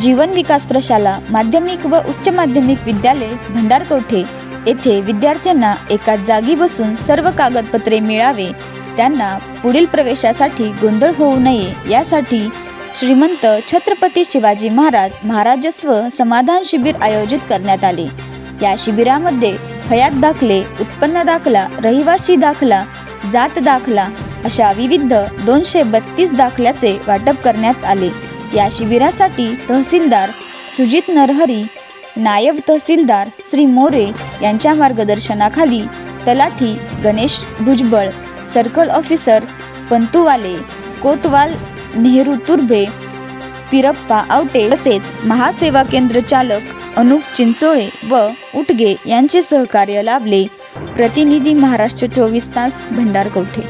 जीवन विकास प्रशाला माध्यमिक व उच्च माध्यमिक विद्यालय भंडारकवठे येथे विद्यार्थ्यांना एका जागी बसून सर्व कागदपत्रे मिळावे. त्यांना पुढील प्रवेशासाठी गोंधळ होऊ नये. यासाठी श्रीमंत छत्रपती शिवाजी महाराज महाराजस्व समाधान शिबिर आयोजित करण्यात आले. या शिबिरामध्ये हयात दाखले उत्पन्न दाखला रहिवासी दाखला जात दाखला अशा विविध दोनशे बत्तीस दाखल्याचे वाटप करण्यात आले. या शिबिरासाठी तहसीलदार सुजित नरहरी नायब तहसीलदार श्री मोरे यांच्या मार्गदर्शनाखाली तलाठी गणेश भुजबळ सर्कल ऑफिसर पंतुवाले कोतवाल नेहरू तुर्भे पिरप्पा आवटे तसेच महासेवा केंद्र चालक अनुप चिंचोळे व उटगे यांचे सहकार्य लाभले. प्रतिनिधी महाराष्ट्र चोवीस तास भंडारकवठे